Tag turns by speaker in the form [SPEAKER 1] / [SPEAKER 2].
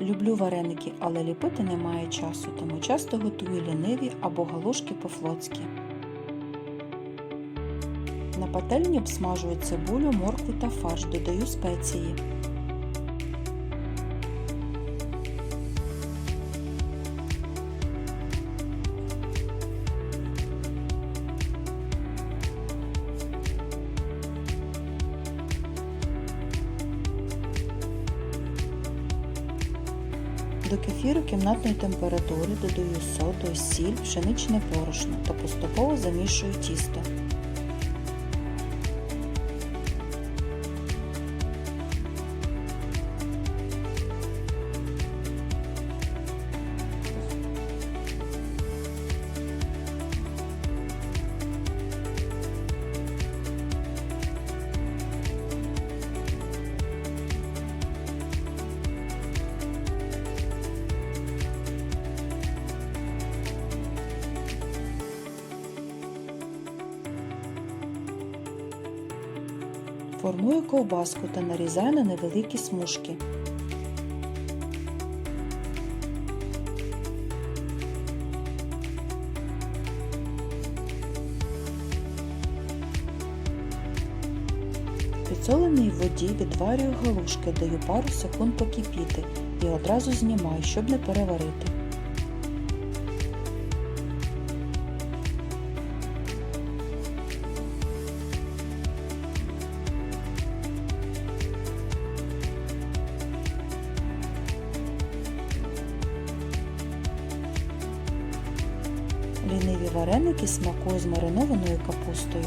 [SPEAKER 1] Люблю вареники, але ліпити немає часу, тому часто готую ліниві або галушки по-флотськи. На пательні обсмажую цибулю, моркву та фарш, додаю спеції. До кефіру кімнатної температури додаю соду, сіль, пшеничне борошно та поступово замішую тісто. Формую ковбаску та нарізаю на невеликі смужки. Підсоленій воді відварюю галушки, даю пару секунд покипіти і одразу знімаю, щоб не переварити. Ліниві вареники смакує з маринованою капустою.